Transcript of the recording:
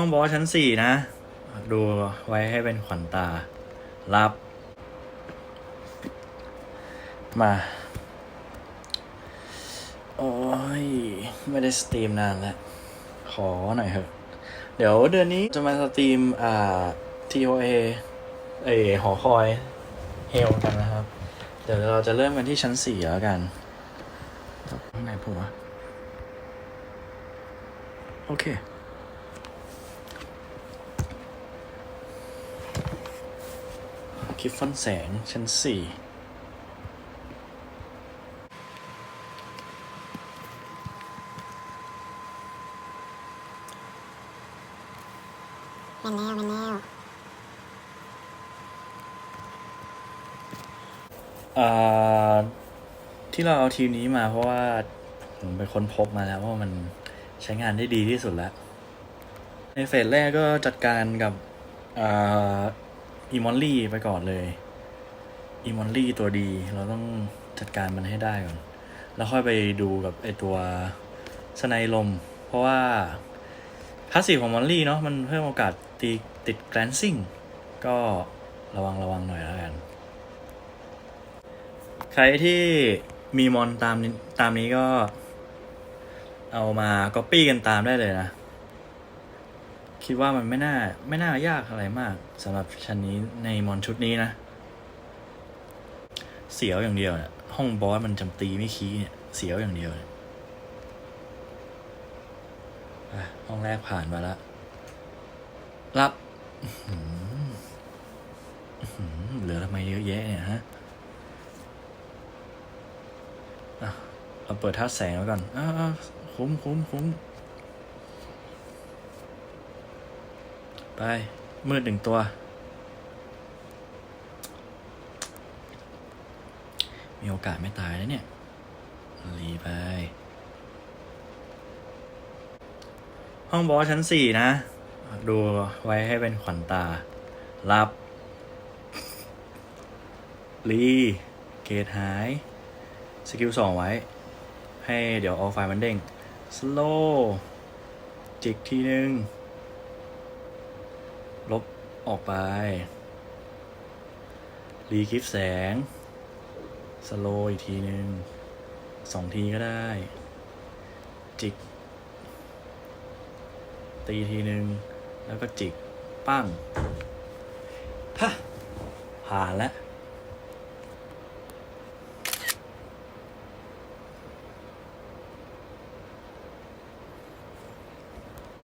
ห้องบอสชั้นสี่นะ ดูไว้ให้เป็นขวัญตา รับ มา โอ้ย ไม่ได้สตรีมนานแล้ว ขอหน่อยเถอะ เดี๋ยวเดือนนี้จะมาสตรีม อ่า TOA เอหอคอยเฮลกันนะครับ เดี๋ยวเราจะเริ่มกันที่ชั้นสี่แล้วกันข้างในผมวะโอเค คลิปฟอนแสงชั้นสี่เป็นแล้วเป็นแล้วอ่าที่เราเอาทีมนี้มาเพราะว่า ผมไปค้นพบมาแล้วว่ามันใช้งานได้ดีที่สุดแล้ว ในเฟสแรกก็จัดการกับ อีมอลลี่ไปก่อนเลย อีมอลลี่ตัวดี เราต้องจัดการมันให้ได้ก่อน แล้วค่อยไปดูกับไอตัวสไนลม เพราะว่าพาสซีฟของมอลลี่เนาะมันเพิ่มโอกาสตีติดแกลนซิ่ง ก็ระวังระวังหน่อยแล้วกัน ใครที่มีมอนตามนี้ตามนี้ก็เอามาก๊อปปี้กันตามได้เลยนะ คิดว่ามันไม่น่าไม่น่ายากอะไรมากสำหรับชั้นนี้ในมอนชุดนี้นะ เสียวอย่างเดียวเนี่ยห้องบอสมันจำตีไม่คีย์เนี่ย เสียวอย่างเดียวเนี่ยอะห้องแรกผ่านมาแล้วรับเหลือทำไมเยอะแยะเนี่ยฮะเราเปิดท่าแสงไว้ก่อนอ่าคุ้มคุ้มคุ้ม ไป มืดหนึ่งตัว มีโอกาสไม่ตายนะเนี่ยรีไป ห้องบอสชั้นสี่นะ ดูไว้ให้เป็นขวัญตา รับรีเกตหาย สกิลสองไว้ ให้เดี๋ยวเอาไฟมันเด้ง สโลจิกทีนึง ลบออกไป รีคลิปแสง สโลอีกทีหนึ่งสองทีก็ได้ จิก ตีทีหนึ่งแล้วก็จิก ปั้งฮะผ่านแล้ว